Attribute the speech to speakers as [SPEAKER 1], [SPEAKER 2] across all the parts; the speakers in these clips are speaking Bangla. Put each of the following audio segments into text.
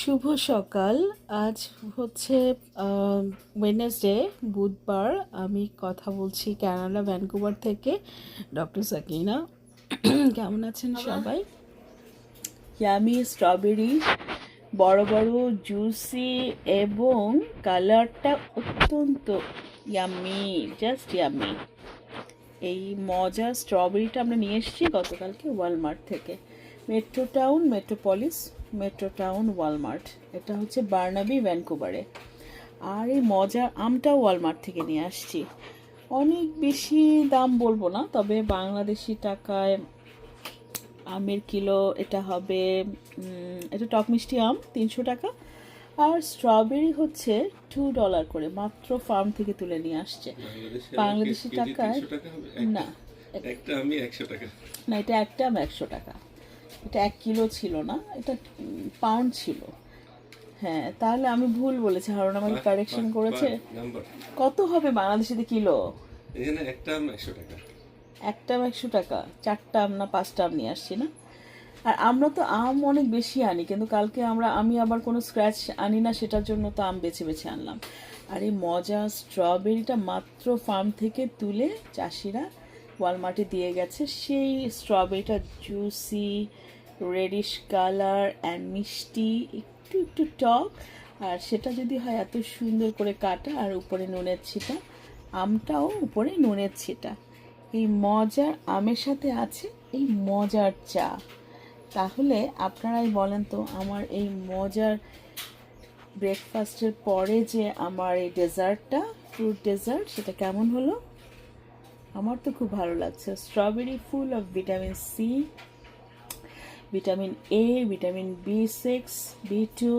[SPEAKER 1] শুভ সকাল। আজ হচ্ছে ওয়েনেসডে বুধবার। আমি কথা বলছি ক্যানাডা ভ্যানকুভার থেকে। ডক্টর সাকিনা কেমন আছেন সবাই?
[SPEAKER 2] ইয়ামি স্ট্রবেরি বড় বড় জুসি এবং কালারটা অত্যন্ত ইয়ামি জাস্ট ইয়ামি এই মজার স্ট্রবেরিটা আমরা নিয়ে এসেছি গতকালকে ওয়ালমার্ট থেকে। Metro town metropolis metro town Walmart. এটা হচ্ছে বার্নাবি ভ্যানকুভারে। আর এই মজা আমটাও ওয়ালমার্ট থেকে নিয়ে আসছি। অনেক বেশি দাম বলব না তবে বাংলাদেশি টাকায় আমের কিলো এটা হবে এটা টক মিষ্টি আম তিনশো টাকা। আর স্ট্রবেরি হচ্ছে টু ডলার করে মাত্র ফার্ম থেকে তুলে নিয়ে আসছে। বাংলাদেশি টাকায়
[SPEAKER 3] 300 টাকা হবে?
[SPEAKER 2] না
[SPEAKER 3] একটা আমি একশো টাকা।
[SPEAKER 2] না এটা একটা আম একশো টাকা। এটা এক কিলো ছিল না এটা পাউন্ড ছিল। হ্যাঁ তাহলে আমি ভুল বলেছি হারুন আমাকে কারেকশন করেছে। কত হবে বাংলাদেশিতে কিলো?
[SPEAKER 3] এখানে একটা একশো টাকা।
[SPEAKER 2] একটা একশো টাকা চারটা আম না পাঁচটা আম নিয়ে আসছি না। আর আমরা তো আম অনেক বেশি আনি কিন্তু কালকে আমরা আমি আবার কোনো স্ক্র্যাচ আনি না সেটার জন্য তো আম বেছে বেছে আনলাম। আর এই মজা স্ট্রবেরিটা মাত্র ফার্ম থেকে তুলে চাষিরা ওয়ালমার্টে দিয়ে গেছে, সেই স্ট্রবেরিটা জুসি রেডিশ কালার অ্যান্ড মিষ্টি, একটু একটু টক। আর সেটা যদি হয় এত সুন্দর করে কাটা, আর উপরে নুনের ছিটা, আমটাও উপরে নুনের ছিটা। এই মজার আমের সাথে আছে এই মজার চা। তাহলে আপনারাই বলেন তো, আমার এই মজার ব্রেকফাস্টের পরে যে আমার এই ডেজার্টটা ফ্রুট ডেজার্ট সেটা কেমন হলো? আমার তো খুব ভালো লাগছে। Strawberry full of vitamin C vitamin A vitamin B six B two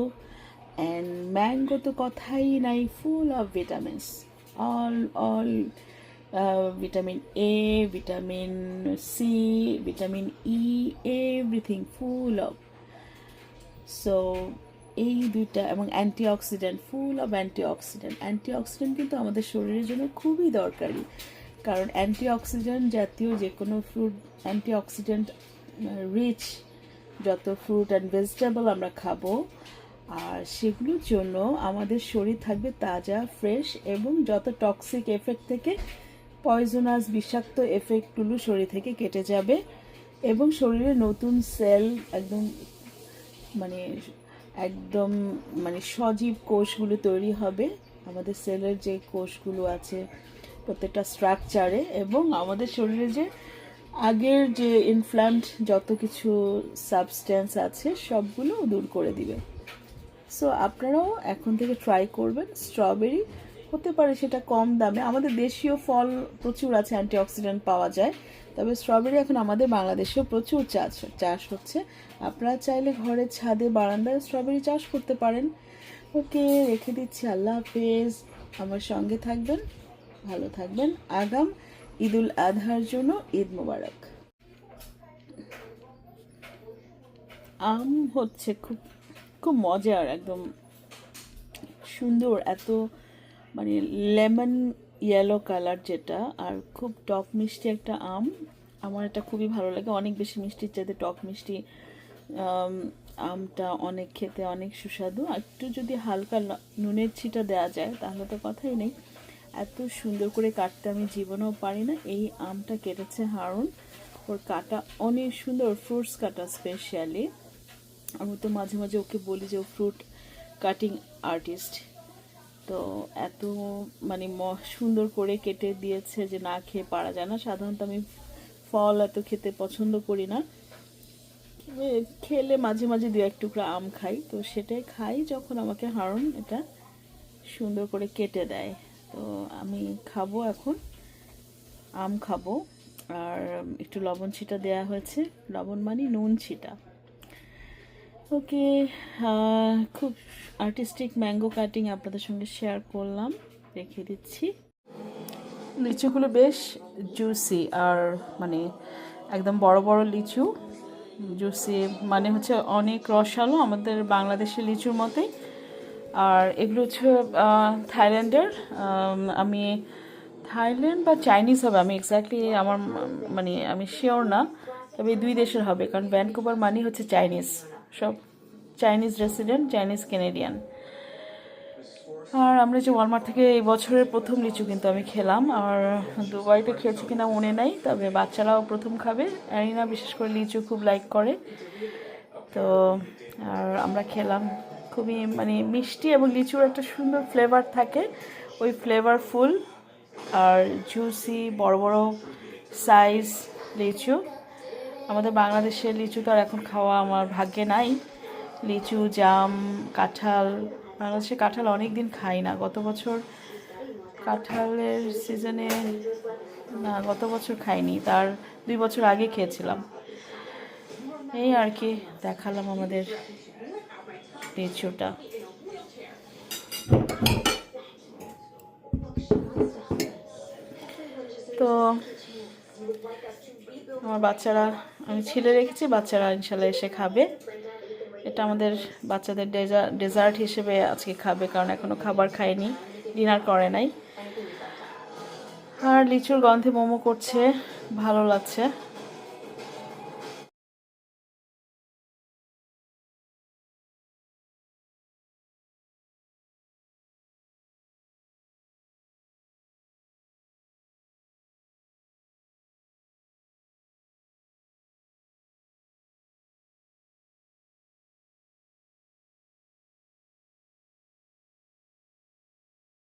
[SPEAKER 2] and mango তো কথাই নাই full of vitamins all all vitamin A vitamin C vitamin E everything full of so এই দুইটা এবং antioxidant full of antioxidant antioxidant কিন্তু আমাদের শরীরের জন্য খুবই দরকারি। কারণ অ্যান্টিঅক্সিডেন্ট জাতীয় যে কোনো ফ্রুট অ্যান্টিঅক্সিডেন্ট রিচ যত ফ্রুট অ্যান্ড ভেজিটেবল আমরা খাব, আর সেগুলোর জন্য আমাদের শরীর থাকবে তাজা ফ্রেশ এবং যত টক্সিক এফেক্ট থেকে পয়জনাস বিষাক্ত এফেক্টগুলো শরীর থেকে কেটে যাবে এবং শরীরে নতুন সেল একদম মানে একদম মানে সজীব কোষগুলো তৈরি হবে। আমাদের সেলের যে কোষগুলো আছে প্রত্যেকটা স্ট্রাকচারে এবং আমাদের শরীরে যে আগের যে ইনফ্ল্যামড যত কিছু সাবস্ট্যান্স আছে, সবগুলো দূর করে দিবে। সো আপনারাও এখন থেকে ট্রাই করবেন। স্ট্রবেরি হতে পারে সেটা কম দামে। আমাদের দেশীয় ফল প্রচুর আছে অ্যান্টিঅক্সিডেন্ট পাওয়া যায়। তবে স্ট্রবেরি এখন আমাদের বাংলাদেশেও প্রচুর চাষ চাষ হচ্ছে। আপনারা চাইলে ঘরের ছাদে, বারান্দায় স্ট্রবেরি চাষ করতে পারেন। ওকে রেখে দিচ্ছি। আল্লাহ হাফেজ। আমার সঙ্গে থাকবেন। ভালো থাকবেন। আগাম ঈদুল আজহার জন্য ঈদ মোবারক। আম হচ্ছে খুব খুব মজার একদম সুন্দর এত মানে লেমন ইয়েলো কালার যেটা আর খুব টক মিষ্টি একটা আম। আমার এটা খুবই ভালো লাগে। অনেক বেশি মিষ্টির চাইতে টক মিষ্টি আম, আমটা অনেক খেতে অনেক সুস্বাদু। একটু যদি হালকা নুনের ছিটা দেওয়া যায় তাহলে তো কথাই নেই। এত সুন্দর করে কাটতে আমি জীবনেও পারি না। এই আমটা কেটেছে হারুন। ওর কাটা অনেক সুন্দর ফ্রুটস কাটা স্পেশালি আমি তো মাঝে মাঝে ওকে বলি যে ও ফ্রুট কাটিং আর্টিস্ট তো এত মানে সুন্দর করে কেটে দিয়েছে যে না খেয়ে পারা যায় না। সাধারণত আমি ফল এত খেতে পছন্দ করি না। খেলে মাঝে মাঝে দু এক টুকরা আম খাই। তো সেটাই খাই যখন আমাকে হারুন এটা সুন্দর করে কেটে দেয়। তো আমি খাব এখন। আম খাব। আর একটু লবণ ছিটা দেয়া হয়েছে। লবণ মানে নুন ছিটা। ওকে খুব আর্টিস্টিক ম্যাঙ্গো কাটিং আপনাদের সঙ্গে শেয়ার করলাম। রেখে দিচ্ছি। লিচুগুলো বেশ জুসি আর মানে একদম বড় বড় লিচু। জুসি মানে হচ্ছে অনেক রসালো আমাদের বাংলাদেশের লিচুর মতোই। আর এগুলো হচ্ছে থাইল্যান্ডের আমি থাইল্যান্ড বা চাইনিজ হবে, আমি এক্স্যাক্টলি আমার মানে আমি শিওর না, তবে দুই দেশের হবে, কারণ ভ্যানকুভার মানে হচ্ছে চাইনিজ, সব চাইনিজ রেসিডেন্ট চাইনিজ কেনেডিয়ান আর আমরা যে ওয়ালমার্ট থেকে এই বছরের প্রথম লিচু কিন্তু আমি খেলাম, আর দুবাইতে খেয়েছি কিনা মনে নাই, তবে বাচ্চারাও প্রথম খাবে, অ্যারিনা বিশেষ করে লিচু খুব লাইক করে। তো, আর আমরা খেলাম খুবই মানে মিষ্টি এবং লিচুর একটা সুন্দর ফ্লেভার থাকে। ওই ফ্লেভারফুল আর জুসি বড় বড় সাইজ লিচু। আমাদের বাংলাদেশের লিচু তো আর এখন খাওয়া আমার ভাগ্যে নাই। লিচু, জাম, কাঁঠাল, বাংলাদেশে কাঁঠাল অনেক দিন খাই না। গত বছর কাঁঠালের সিজনে না, গত বছর খাইনি, তার দুই বছর আগে খেয়েছিলাম। এই আর কি, দেখালাম আমাদের লিচুটা তো আমার বাচ্চারা, আমি ছিলে রেখেছি, বাচ্চারা ইনশাল্লাহ এসে খাবে। এটা আমাদের বাচ্চাদের ডেজার্ট হিসেবে আজকে খাবে, কারণ এখনও খাবার খায়নি, ডিনার করে নাই। আর লিচুর গন্ধে মোমো করছে, ভালো লাগছে।